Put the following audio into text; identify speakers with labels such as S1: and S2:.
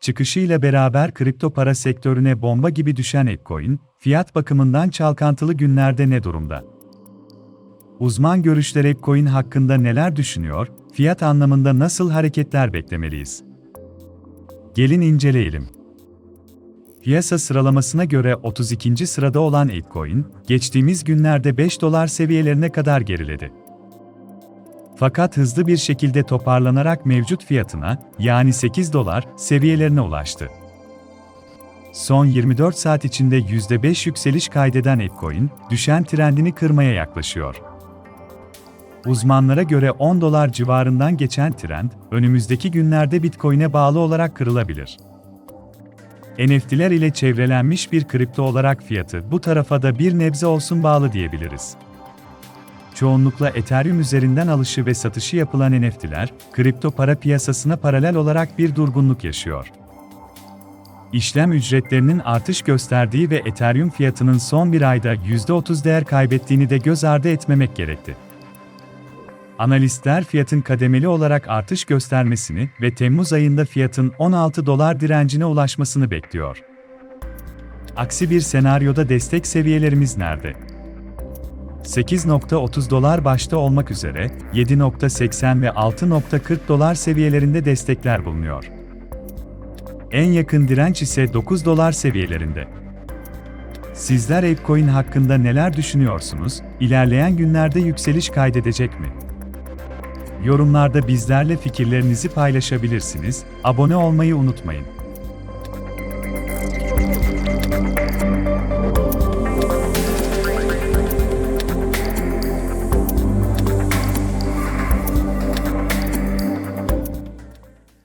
S1: çıkışıyla beraber kripto para sektörüne bomba gibi düşen Bitcoin, fiyat bakımından çalkantılı günlerde ne durumda? Uzman görüşler Bitcoin hakkında neler düşünüyor, fiyat anlamında nasıl hareketler beklemeliyiz? Gelin inceleyelim. Piyasa sıralamasına göre 32. sırada olan Bitcoin, geçtiğimiz günlerde 5 dolar seviyelerine kadar geriledi. Fakat hızlı bir şekilde toparlanarak mevcut fiyatına, yani 8 dolar seviyelerine ulaştı. Son 24 saat içinde %5 yükseliş kaydeden Bitcoin, düşen trendini kırmaya yaklaşıyor. Uzmanlara göre 10 dolar civarından geçen trend, önümüzdeki günlerde Bitcoin'e bağlı olarak kırılabilir. NFT'ler ile çevrelenmiş bir kripto olarak fiyatı bu tarafa da bir nebze olsun bağlı diyebiliriz. Çoğunlukla Ethereum üzerinden alışı ve satışı yapılan NFT'ler, kripto para piyasasına paralel olarak bir durgunluk yaşıyor. İşlem ücretlerinin artış gösterdiği ve Ethereum fiyatının son bir ayda %30 değer kaybettiğini de göz ardı etmemek gerekti. Analistler fiyatın kademeli olarak artış göstermesini ve Temmuz ayında fiyatın 16 dolar direncine ulaşmasını bekliyor. Aksi bir senaryoda destek seviyelerimiz nerede? 8.30 dolar başta olmak üzere 7.80 ve 6.40 dolar seviyelerinde destekler bulunuyor. En yakın direnç ise 9 dolar seviyelerinde. Sizler Bitcoin hakkında neler düşünüyorsunuz? İlerleyen günlerde yükseliş kaydedecek mi? Yorumlarda bizlerle fikirlerinizi paylaşabilirsiniz. Abone olmayı unutmayın.